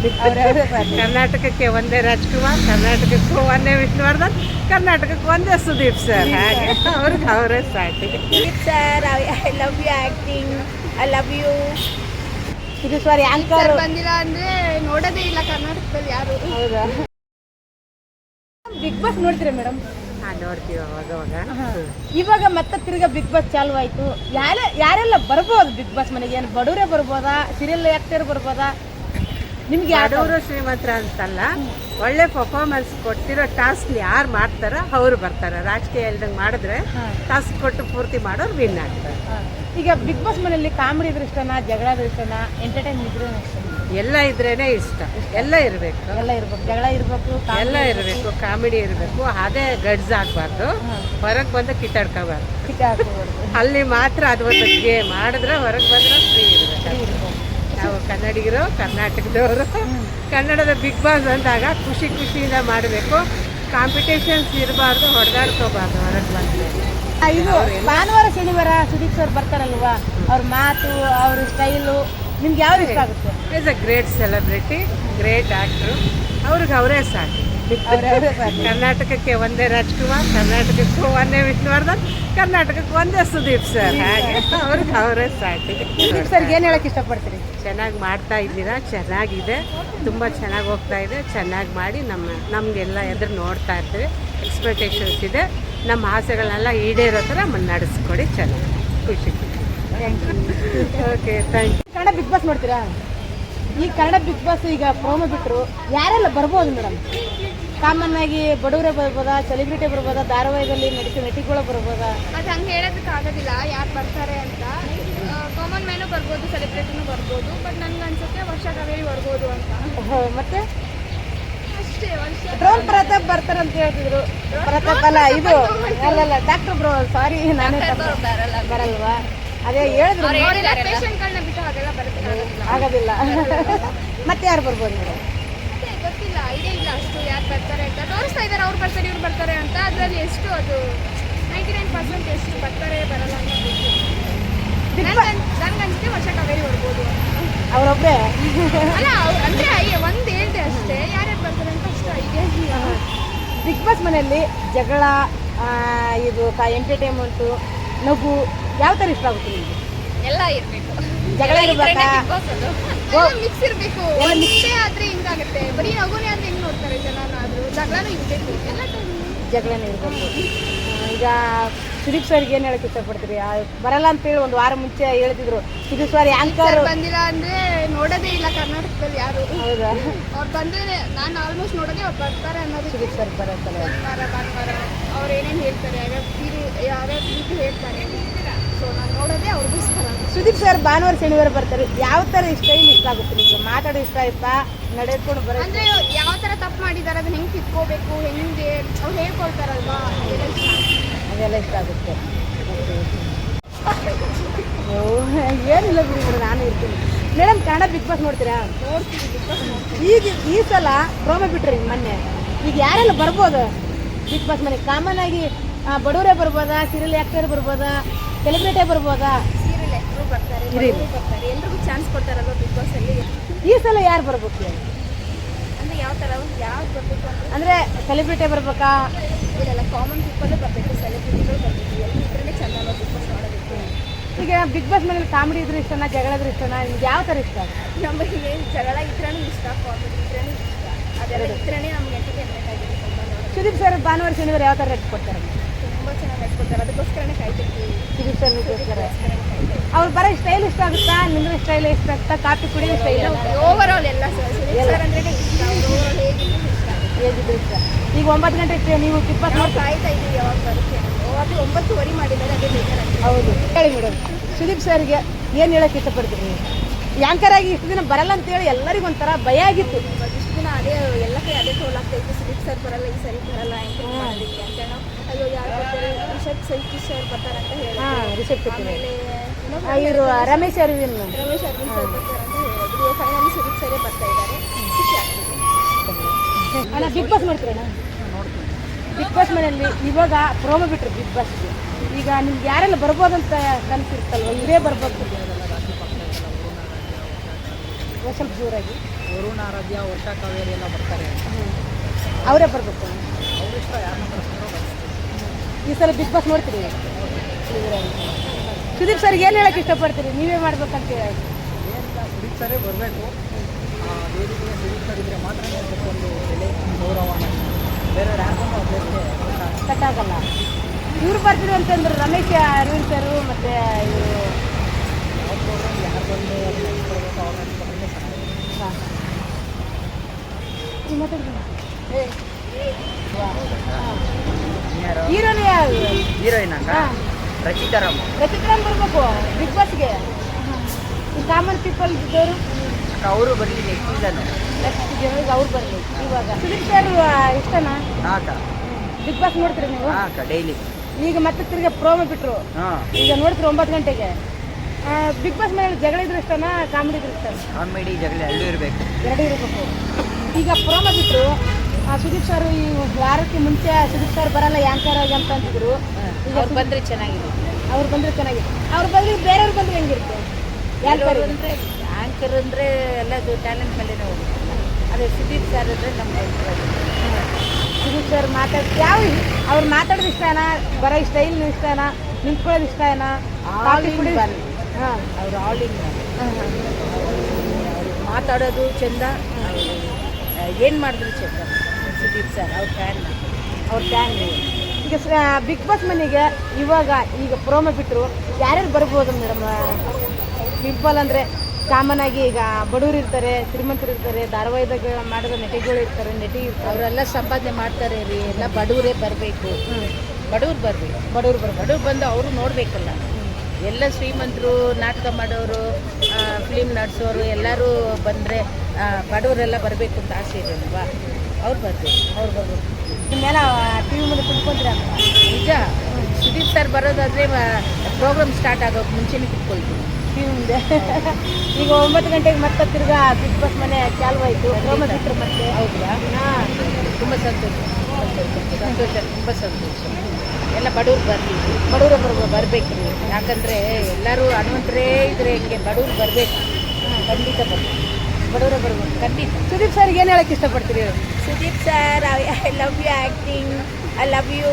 ಕರ್ನಾಟಕಕ್ಕೆ ಒಂದೇ ರಾಜ್ಕುಮಾರ್ ಕರ್ನಾಟಕಕ್ಕೂ ಒಂದೇ ವಿಷ್ಣುವರ್ಧನ್ ಕರ್ನಾಟಕಕ್ಕೆ ಒಂದೇ ಸುದೀಪ್ ಸರ್ ಹಾಗೆ. ಅವ್ರಿಗೆ ಅವರೇ ಸಾಟಿ sir I love you acting I love you ಇದು ಸಾರಿ ಆಂಕರ್ ಬಂದಿಲ್ಲ ಅಂದ್ರೆ ನೋಡೋದೇ ಇಲ್ಲ ಕರ್ನಾಟಕದಲ್ಲಿ ಯಾರು. ಹೌದಾ? ಬಿಗ್ ಬಾಸ್ ನೋಡ್ತೀರಾ ಮೇಡಮ್ ಹಾಂ ನೋಡ್ತೀವಿ ಅವಾಗ ಅವಾಗ. ಇವಾಗ ಮತ್ತೆ ತಿರ್ಗಾ ಬಿಗ್ ಬಾಸ್ ಚಾಲು ಆಯ್ತು. ಯಾರೆ ಯಾರೆಲ್ಲ ಬರ್ಬೋದು ಬಿಗ್ ಬಾಸ್ ಮನೆಗೆ? ಏನು ಬಡವರೇ ಬರ್ಬೋದಾ? ಸೀರಿಯಲ್ ಆಕ್ಟರ್ ಬರ್ಬೋದಾ? ನಿಮ್ಗೆ ಯಾರು ಶ್ರೀಮಂತರ ಅಂತಲ್ಲ ಒಳ್ಳೆ ಪರ್ಫಾರ್ಮೆನ್ಸ್ ಕೊಟ್ಟಿರೋ ಟಾಸ್ಕ್ ಯಾರು ಮಾಡ್ತಾರೋ ಅವ್ರು ಬರ್ತಾರೆ. ರಾಜಕೀಯ ಇಲ್ದಂಗೆ ಮಾಡಿದ್ರೆ ಟಾಸ್ಕ್ ಕೊಟ್ಟು ಪೂರ್ತಿ ಮಾಡೋರು ವಿನ್ ಆಗ್ತಾರೆ. ಈಗ ಬಿಗ್ ಬಾಸ್ ಮನೆಯಲ್ಲಿ ಕಾಮಿಡಿ ಇದ್ರೆ ಇಷ್ಟನಾ ಜಗಳ ಇದ್ರೆ ಇಷ್ಟನಾ ಎಂಟರ್ಟೈನ್ ಇದ್ರೆ ಎಲ್ಲ ಇದ್ರೇನೆ ಇಷ್ಟ. ಎಲ್ಲ ಇರಬೇಕು. ಎಲ್ಲ ಇರಬೇಕು. ಜಗಳ ಇರಬೇಕು ಎಲ್ಲ ಇರಬೇಕು. ಕಾಮಿಡಿ ಇರಬೇಕು. ಅದೇ ಗಡ್ಸ್ ಆಗಬಾರ್ದು. ಹೊರಗೆ ಬಂದು ಕಿತ್ತಾಡ್ಕೋಬಾರ್ದು. ಅಲ್ಲಿ ಮಾತ್ರ ಅದು ಒಂದು ಗೇಮ್ ಮಾಡಿದ್ರೆ ಹೊರಗೆ ಬಂದ್ರೆ ಫ್ರೀ ಇರಬೇಕು ಕನ್ನಡಿಗರು ಕರ್ನಾಟಕದವರು. ಕನ್ನಡದ ಬಿಗ್ ಬಾಸ್ ಅಂದಾಗ ಖುಷಿ ಖುಷಿಯಿಂದ ಮಾಡಬೇಕು. ಕಾಂಪಿಟೇಷನ್ಸ್ ಇರಬಾರ್ದು, ಹೊಡೆದಾಡ್ಕೋಬಾರ್ದು ಹೊರಗೆ ಬಂದರೆ ಇದು ಭಾನುವಾರ, ಶನಿವಾರ ಸುದೀಪ್ ಸರ್ ಬರ್ತಾರಲ್ವಾ? ಅವ್ರ ಮಾತು, ಅವ್ರ ಸ್ಟೈಲು ನಿಮ್ಗೆ ಯಾವ ಇಷ್ಟ ಆಗುತ್ತೆ? Is a great celebrity great actor ಅವ್ರಿಗೆ ಅವರೇ ಸಾಕು. ಕರ್ನಾಟಕಕ್ಕೆ ಒಂದೇ ರಾಜ್ಕುಮಾರ್ ಕರ್ನಾಟಕಕ್ಕೂ ಒಂದೇ ವಿಷ್ಣುವರ್ಧನ್ ಕರ್ನಾಟಕಕ್ಕೆ ಒಂದೇ ಸುದೀಪ್ ಸರ್. ಹಾಗೆ ಅವ್ರಿಗೆ ಅವರೇ ಸಾಕು. ಸುದೀಪ್ ಸರ್ ಏನು ಹೇಳಕ್ ಇಷ್ಟಪಡ್ತೀರಿ? ಚೆನ್ನಾಗಿ ಮಾಡ್ತಾ ಇದ್ದೀರಾ? ಚೆನ್ನಾಗಿದೆ. ತುಂಬ ಚೆನ್ನಾಗಿ ಹೋಗ್ತಾ ಇದೆ. ಚೆನ್ನಾಗಿ ಮಾಡಿ ನಮ್ಮ ನಮಗೆಲ್ಲ ಎದುರು ನೋಡ್ತಾ ಇರ್ತೀವಿ. ಎಕ್ಸ್ಪೆಕ್ಟೇಷನ್ಸ್ ಇದೆ. ನಮ್ಮ ಆಸೆಗಳನ್ನೆಲ್ಲ ಈಡೇರೋ ಥರ ನಡೆಸ್ಕೊಡಿ. ಚೆನ್ನಾಗಿ. ಖುಷಿ. Okay thank you Kannada Bigg Boss ನೋಡ್ತೀರಾ? ಈ ಕನ್ನಡ ಬಿಗ್ ಬಾಸ್ ಈಗ ಪ್ರೋಮೋ ಬಿಟ್ಟರು ಯಾರೆಲ್ಲ ಬರ್ಬೋದು ಮೇಡಮ್? ಕಾಮನ್ ಆಗಿ ಬಡವರೇ ಬರ್ಬೋದಾ ಸೆಲೆಬ್ರಿಟಿ ಬರ್ಬೋದಾ ಧಾರಾವಾಹಿಯಲ್ಲಿ ನಟಿಸ ನಟಿಗಳು ಬರ್ಬೋದಾ? ಅದು ಹಂಗೆ ಹೇಳೋದಕ್ಕೆ ಆಗೋದಿಲ್ಲ ಯಾರು ಬರ್ತಾರೆ ಅಂತ. ಕಾಮನ್ ಮ್ಯಾನು ಬರ್ಬೋದು ಸೆಲೆಬ್ರಿಟಿನೂ ಬರ್ಬೋದು ಬಟ್ ನನ್ಗೆ ಅನ್ಸುತ್ತೆ ವರ್ಷ ಕಾವೇರಿ ಬರ್ಬೋದು ಅಂತ. ಮತ್ತೆ? ಅಷ್ಟೇ ವರ್ಷ ಡ್ರೋನ್ ಪ್ರತಾಪ್ ಬರ್ತಾರೆ ಅಂತ ಹೇಳ್ತಿದ್ರು. ಪ್ರತಾಪ್ ಅಲ್ಲ ಇದು ಅಲ್ಲಲ್ಲ ಡಾಕ್ಟರ್ ಬ್ರೋ ಸಾರಿ ನಾನೇ. ಬರಲ್ವಾ? ಅದೇ ಹೇಳಿದ್ರು ಆಗೋದಿಲ್ಲ. ಮತ್ತೆ ಯಾರು ಬರ್ಬೋದು ಮೇಡಮ್ ಗೊತ್ತಿಲ್ಲ ಐಡಿಯಾ ಇಲ್ಲ ಅಷ್ಟು ಯಾರು ಬರ್ತಾರೆ ಅಂತ. ತೋರಿಸ್ತಾ ಇದ್ದಾರೆ ಅವ್ರು ಬರ್ತಾರೆ ಇವ್ರು ಬರ್ತಾರೆ ಅಂತ. ಅದರಲ್ಲಿ ಎಷ್ಟು ಅದು ನೈಂಟಿ ನೈನ್ ಪರ್ಸೆಂಟ್ ಎಷ್ಟು ಬರ್ತಾರೆ ಬರಲ್ಲ ಅಂತ ನನ್ಗೆ ಅನ್ಸುತ್ತೆ ವರ್ಷ ಕಾವೇರಿ ಬರ್ಬೋದು. ಅವರೊಬ್ಬರೇ ಅಲ್ಲ ಅವ್ರು ಅಂದ್ರೆ ಒಂದು ಒಂದ್ ಹೇಳ್ದೆ ಅಷ್ಟೇ ಯಾರ್ಯಾರು ಬರ್ತಾರೆ ಅಂತ ಅಷ್ಟು ಐಡಿಯಾ ಇಲ್ಲ. ಬಿಗ್ ಬಾಸ್ ಮನೆಯಲ್ಲಿ ಜಗಳ ಇದು ಎಂಟರ್ಟೈನ್ಮೆಂಟು ನಗು ಯಾವ ಥರ ಇಷ್ಟ ಆಗುತ್ತೆ ನಿಮಗೆ? ಎಲ್ಲ ಇರಬೇಕು. ಜಗಳ ಇರಬೇಕಾ? ಮಿಕ್ಸ್ ಇರಬೇಕು. ಒಂದೇ ಆದರೆ ಹಿಂಗಾಗುತ್ತೆ. ಬರೀ ನಗುನೇ ಆದ್ರೆ ಹೆಂಗ್ ನೋಡ್ತಾರೆ ಜನನಾದ್ರು? ಜಗಳನೂ ಇರ್ಬೇಕು. ಎಲ್ಲ ಜಗಳನೇ ಇರಬೇಕು. ಈಗ ಸುದೀಪ್ ಸರ್ಗೆ ಏನು ಹೇಳಕ್ಕೆ ಇಷ್ಟಪಡ್ತೀರಿ? ಬರಲ್ಲ ಬರಲ್ಲ ಅಂತೇಳಿ ಒಂದು ವಾರ ಮುಂಚೆ ಹೇಳ್ತಿದ್ರು. ಸುದೀಪ್ ಸರ್ ಆಂಕರ್ ಬಂದಿಲ್ಲ ಅಂದ್ರೆ ನೋಡೋದೇ ಇಲ್ಲ ಕರ್ನಾಟಕದಲ್ಲಿ ಯಾರು. ಹೌದಾ? ಅವ್ರು ಬಂದ್ರೆ ನಾನು ಆಲ್ಮೋಸ್ಟ್ ನೋಡೋದೇ ಅವ್ರು ಬರ್ತಾರೆ ಅನ್ನೋದು. ಸುದೀಪ್ ಸರ್ ಬರತ್ತಲ್ಲ. ಶನಿವಾರ ಭಾನುವಾರ ಅವ್ರು ಏನೇನು ಹೇಳ್ತಾರೆ ಯಾವ್ಯಾವ ರೀತಿ ಹೇಳ್ತಾರೆ. ಸೊ ನಾನು ನೋಡೋದೇ ಅವ್ರಿಗೋಸ್ಕರ ಸುದೀಪ್ ಸರ್ ಭಾನುವಾರ ಶನಿವಾರ ಬರ್ತಾರೆ. ಯಾವ ಥರ ಸ್ಟೈಲ್ ಇಷ್ಟ ಆಗುತ್ತೆ ನಿಮಗೆ? ಮಾತಾಡೋ ಇಷ್ಟ ಆಯ್ತಾ? ನಡೆದುಕೊಂಡು ಬರೋ ಅಂದ್ರೆ ಯಾವ ತರ ತಪ್ಪು ಮಾಡಿದ್ದಾರೆ ಅದನ್ನ ಹೆಂಗೆ ತಿದ್ಕೋಬೇಕು ಹೆಂಗೆ ಅವ್ರು ಹೇಳ್ಕೊಳ್ತಾರಲ್ವಾ? ಅದೆಲ್ಲ ಇಷ್ಟ ಆಗುತ್ತೆ. ಇಷ್ಟ ಏನಿಲ್ಲ ಬಿಡಿ ಬಿಡು ನಾನು ಇರ್ತೀನಿ. ಮೇಡಮ್ ಕನ್ನಡ ಬಿಗ್ ಬಾಸ್ ನೋಡ್ತೀರಾ? ನೋಡ್ತೀನಿ ಬಿಗ್ Boss ಈಗ ಈ ಸಲ ಪ್ರೋಮೋ ಬಿಟ್ರಿ ಮೊನ್ನೆ. ಈಗ ಯಾರೆಲ್ಲ ಬರ್ಬೋದು ಬಿಗ್ ಬಾಸ್ ಮನೆಗೆ? ಕಾಮನ್ ಆಗಿ ಬಡವರೇ ಬರ್ಬೋದಾ ಸೀರಿಯಲ್ ಆಕ್ಟರ್ ಬರ್ಬೋದಾ ಸೆಲೆಬ್ರಿಟಿ ಬರ್ಬೋದಾ? ಸೀರಿಯಲ್ ಎಲ್ರು ಬರ್ತಾರೆ ಇರಿ. ಬಡವ್ರು ಬರ್ತಾರೆ ಎಲ್ರಿಗೂ ಚಾನ್ಸ್ ಕೊಡ್ತಾರಲ್ವ ಬಿಗ್ ಬಾಸ್ ಅಲ್ಲಿ? ಈ ಸಲ ಯಾರು ಬರ್ಬೇಕು? ಅಂದ್ರೆ ಯಾವ ತರ ಯಾವ್ದು ಬರಬೇಕು ಅಂದರೆ? ಅಂದ್ರೆ ಸೆಲೆಬ್ರಿಟಿ ಬರ್ಬೇಕಾ? ಇದೆಲ್ಲ ಕಾಮನ್ ಪೀಪಲ್ ಬರಬೇಕು ಸೆಲೆಬ್ರಿಟಿಗಳು ಬರಬೇಕು ಎಲ್ಲರೂ ಇದ್ರಲ್ಲೇ ಚಂದ ಅಲ್ವಾ ಬಿಗ್ ಬಾಸ್ ನೋಡೋದಕ್ಕೆ ಈಗ ಬಿಗ್ ಬಾಸ್ ಮನೇಲಿ ಕಾಮಿಡಿ ಇದ್ರೆ ಇಷ್ಟನಾ ಜಗಳ ಇದ್ರೆ ಇಷ್ಟನಾ? ನಿಮ್ಗೆ ಯಾವ ಥರ ಇಷ್ಟ? ನಮಗೆ ಜಗಳ ಇದ್ರೂ ಇಷ್ಟ ಕಾಮಿಡಿ ಇದ್ರೂ ಇಷ್ಟ. ಅದೆಲ್ಲ ಇದ್ರೇ ನಮ್ಗೆ ಎಂಟರ್ಟೈನ್ಮೆಂಟ್ ನೋಡೋದು ಸುದೀಪ್ ಸರ್ ಭಾನುವಾರ ಶನಿವಾರ ಯಾವ ಥರ ರೆಟ್ ಕೊಡ್ತಾರೆ? ಚೆನ್ನಾಗಿ ನಡ್ಕೊತಾರೆ ಅದಕ್ಕೋಸ್ಕರನೇ ಕಾಯ್ತಿರ್ತೀವಿ. ಅದಕ್ಕೋಸ್ಕರನೇ ಅವ್ರು ಬರೋ ಸ್ಟೈಲ್ ಇಷ್ಟ ಆಗುತ್ತಾ? ನಿಮ್ಗೆ ಸ್ಟೈಲ್ ಇಷ್ಟ ಆಗುತ್ತಾ? ಕಾಫಿ ಕುಡಿಯೋ ಸ್ಟೈಲ್ ಓವರ್ ಆಲ್ ಎಲ್ಲ ಸರ್ ಅಂದ್ರೆ ಇಷ್ಟ ಹೇಗಿದ್ರು ಇಷ್ಟ. ಈಗ ಒಂಬತ್ತು ಗಂಟೆ ನೀವು ಇಪ್ಪತ್ತು ಮೂರು ನಾವು ಕಾಯ್ತಾ ಇದ್ದೀವಿ ಯಾವಾಗ ಬರುತ್ತೆ ಅದು ಒಂಬತ್ತುವರೆ ಮಾಡಿದ್ದಾರೆ ಅದೇ ಬೇಕಾಗುತ್ತೆ ಹೌದು. ಹೇಳಿ ಮೇಡಮ್ ಸುದೀಪ್ ಸರ್ಗೆ ಏನು ಹೇಳಕ್ಕೆ ಇಷ್ಟಪಡ್ತೀರಿ ನೀವು? ಯಾಂಕರ್ ಆಗಿ ಇಷ್ಟು ದಿನ ಬರಲ್ಲ ಅಂತೇಳಿ ಎಲ್ಲರಿಗೂ ಒಂಥರ ಭಯ ಆಗಿತ್ತು. ಇಷ್ಟು ದಿನ ಅದೇ ಎಲ್ಲ ಕೈ ಅದೇ ಟೋಲ್ ಆಗ್ತಾ ಇತ್ತು. ಸುದೀಪ್ ಸರ್ ಬರಲ್ಲ ಈ ಸರಿ ಬರಲ್ಲ ಅಂತ. ನಾವು ಅಯ್ಯೋ ಯಾರು ಬರ್ತಾರೆ ರಿಷಬ್ ಸೈಕಿ ಸರ್ ಬರ್ತಾರೆ ಅಂತ ಹೇಳಿ ಹಾಂ ರಿಸೆಪ್ಟ್ ಆಮೇಲೆ ಇನ್ನೊಬ್ರು ಇವರು ರಮೇಶ್ ಅರವಿಂದ್ ರಮೇಶ್ ಅರವಿಂದ್ ಸರ್ ಬರ್ತಾರೆ ಅಂತ ಹೇಳಿದ್ರು. ಫೈನಲಿ ಸುದೀಪ್ ಸರೇ ಬರ್ತಾ ಇದ್ದಾರೆ. ಖುಷಿ ಆಗ್ತಿದೆ. ಅಣ್ಣ ಬಿಗ್ ಬಾಸ್ ನೋಡ್ತೀರಣ್ಣ ಬಿಗ್ ಬಾಸ್ ಮನೆಯಲ್ಲಿ ಇವಾಗ ಪ್ರೋಮೋ ಬಿಟ್ರು ಬಿಗ್ ಬಾಸ್ಗೆ ಈಗ ನಿಮ್ಗೆ ಯಾರೆಲ್ಲ ಬರ್ಬೋದಂತ ಕನಸಿರ್ತಲ್ವ ಇವೇ ಬರ್ಬೋದು. ಸ್ವಲ್ಪ ಜೋರಾಗಿ. ವರುಣ ಆರಾಧ್ಯ ವರ್ಷ ಕಾವೇರಿ ಎಲ್ಲ ಬರ್ತಾರೆ ಅವರೇ ಬರಬೇಕು. ಅವ್ರ ಇಷ್ಟ ಯಾರನ್ನ ಬರ್ತಾರೆ? ಈ ಸಲ ಬಿಗ್ ಬಾಸ್ ನೋಡ್ತೀರಿ? ಸುದೀಪ್ ಸರ್ ಏನು ಹೇಳಕ್ಕೆ ಇಷ್ಟಪಡ್ತೀರಿ? ನೀವೇ ಮಾಡ್ಬೇಕಂತ ಹೇಳಿ. ಸುದೀಪ್ ಸರೇ ಬರಬೇಕು. ವೇದಿಕೆಗೆ ಸುದೀಪ್ ಸರ್ ಇದ್ರೆ ಮಾತ್ರ ಒಂದು ಬೆಲೆ ಗೌರವ. ಬೇರೆ ಯಾರಿಗೂ ಅಭ್ಯರ್ಥಿ ಕಟ್ಟಾಗಲ್ಲ ಇವ್ರು ಬರ್ತೀವಿ ಅಂತಂದ್ರೆ ರಮೇಶ್ ಅರವಿಂದ್ ಸರ್ ಮತ್ತು ಇವರು. ಯಾರು ಬಂದು ಅದು ನಡೆಸ್ಕೊಡ್ಬೇಕು ಚೆನ್ನಾಗಿ ಹೀರೋನೇ ಯಾರು? ಹೀರೋಯಿನ್? ಹಾ. ರಚಿತಾರಾಮ್. ರಚಿತರಾಮ್ ಬರ್ಬೇಕು ಬಿಗ್ ಬಾಸ್ಗೆ? ಈ ಕಾಮನ್ ಪೀಪಲ್ ಇದ್ದವರು? ಅವರು ಬರಲಿ ನೆಕ್ಸ್ಟ್ ಸೀಸನ್ ನೆಕ್ಸ್ಟ್ ಜನರಿಗೆ ಅವ್ರು ಬರಲಿ ಇವಾಗ. ಸುದೀಪ್ ಸರ್ ಇಷ್ಟನಾ? ಹಾಕ ಬಿಗ್ ಬಾಸ್ ನೋಡ್ತೀರಿ ನೀವು? ಹಾಕ ಡೈಲಿ ಈಗ ಮತ್ತೆ ತಿರ್ಗಿ ಪ್ರೋಮೋ ಬಿಟ್ರು. ಹಾಂ. ಈಗ ನೋಡ್ತೀರಿ ಒಂಬತ್ತು ಗಂಟೆಗೆ? ಬಿಗ್ ಬಾಸ್ ಮನೆಯಲ್ಲಿ ಜಗಳ ಇದ್ರೆ ಇಷ್ಟನಾ ಕಾಮಿಡಿ ಇದ್ರೆ ಇಷ್ಟ ಕಾಮಿಡಿ ಜಗಳ ಎಲ್ಲೂ ಇರಬೇಕು. ಎರಡೂ ಇರಬೇಕು. ಈಗ ಪ್ರೋಮೋ ಬಿಟ್ಟರು ಸುದೀಪ್ ಸರ್ ಈ ವಾರಕ್ಕೆ ಮುಂಚೆ ಸುದೀಪ್ ಸರ್ ಬರಲ್ಲ ಯಾಂಕರ್ ಆಗಿ ಅಂತ ಅಂತಿದ್ರು. ಈಗ ಅವ್ರು ಬಂದರೆ ಚೆನ್ನಾಗಿದೆ. ಅವ್ರು ಬಂದ್ರೆ ಚೆನ್ನಾಗಿದೆ. ಅವ್ರು ಬಂದ್ರೆ ಬೇರೆಯವ್ರು ಬಂದ್ರೆ ಹೆಂಗಿರುತ್ತೆ? ಯಾಂಕರ್ ಅಂದ್ರೆ ಆ್ಯಂಕರ್ ಅಂದರೆ ಎಲ್ಲದು ಟ್ಯಾಲೆಂಟ್ ಮೇಲೆ ಹೋಗುತ್ತೆ. ಅದೇ ಸುದೀಪ್ ಸರ್ ಅಂದರೆ ನಮಗೆ ಸುದೀಪ್ ಸರ್ ಮಾತಾಡ್ ಯಾವ ಅವ್ರು ಮಾತಾಡೋದು ಇಷ್ಟನಾ ಬರೋ ಸ್ಟೈಲ್ ಇಷ್ಟನಾ ನಿಂತ್ಕೊಳ್ಳೋದು ಇಷ್ಟನಾ ಕುಡಿ ಹಾಂ. ಅವ್ರು ಆಲ್ ಇನ್ ಮಾತಾಡೋದು ಚಂದ. ಏನು ಮಾಡಿದ್ರು ಚೆಂದ. ಸುದೀಪ್ ಸರ್ ಅವ್ರ ಫ್ಯಾನ್ ಅವ್ರ ಫ್ಯಾನ್ ಈಗ ಬಿಗ್ ಬಾಸ್ ಮನೆಗೆ ಇವಾಗ ಈಗ ಪ್ರೋಮೋ ಬಿಟ್ಟರು ಯಾರ್ಯಾರು ಬರ್ಬೋದು ಮೇಡಮ್ ಸಿಂಪಲ್ ಅಂದರೆ ಕಾಮನ್ ಆಗಿ ಈಗ ಬಡವರು ಇರ್ತಾರೆ ಶ್ರೀಮಂತರು ಇರ್ತಾರೆ ಧಾರಾವಾಹಿದಾಗ ಮಾಡಿದ ನಟಿಗಳು ಇರ್ತಾರೆ ನಟಿ ಇರ್ತಾರೆ. ಅವರೆಲ್ಲ ಸಂಪಾದನೆ ಮಾಡ್ತಾರೆ ರೀ ಎಲ್ಲ ಬಡವರೇ ಬರಬೇಕು. ಬಡವ್ರು ಬರಬೇಕು ಬಡವ್ರು ಬರ್ ಬಡವ್ರು ಬಂದು ಅವರು ನೋಡಬೇಕಲ್ಲ. ಎಲ್ಲ ಶ್ರೀಮಂತರು ನಾಟಕ ಮಾಡೋರು ಫಿಲಿಮ್ ನಡೆಸೋರು ಎಲ್ಲರೂ ಬಂದರೆ ಬಡವರೆಲ್ಲ ಬರಬೇಕು ಅಂತ ಆಸೆ ಇದೆ ಅಲ್ವಾ? ಅವ್ರು ಬರ್ತೀವಿ ಅವ್ರು ಬರ್ಬೋದು ನಿಮ್ಮೆಲ್ಲ ಟಿ ವಿ ಮುಂದೆ ಕುತ್ಕೊಂತೀರ? ನಿಜ. ಸುದೀಪ್ ಸರ್ ಬರೋದಾದರೆ ಪ್ರೋಗ್ರಾಮ್ ಸ್ಟಾರ್ಟ್ ಆಗೋಕೆ ಮುಂಚೆನೇ ಕುತ್ಕೊಳ್ತೀವಿ ಟಿ ವಿ ಮುಂದೆ. ಈಗ ಒಂಬತ್ತು ಗಂಟೆಗೆ ಮತ್ತೆ ತಿರ್ಗಾ ಬಿಗ್ ಬಾಸ್ ಮನೆ ಚಾಲು ಆಯಿತು ಮತ್ತೆ? ಹೌದಾ? ಹಾಂ. ತುಂಬ ಸಂತೋಷ. ಸಂತೋಷ ತುಂಬ ಸಂತೋಷ. ಎಲ್ಲ ಬಡವ್ರು ಬರ್ತೀವಿ ಬಡವ್ರ ಬರ್ಬೋದು ಬರಬೇಕು. ಯಾಕಂದರೆ ಎಲ್ಲರೂ ಹನುಮಂತರೇ ಇದ್ರೆ ಹಿಂಗೆ ಬಡವ್ರು ಬರಬೇಕು. ಖಂಡಿತ ಬರಬೇಕು ಬಡವರೇ ಬರ್ಬೋದು ಖಂಡಿತ. ಸುದೀಪ್ ಸರ್ಗೆ ಏನು ಹೇಳಕ್ಕೆ ಇಷ್ಟಪಡ್ತೀರಿ? Sudeep sir I love you acting I love you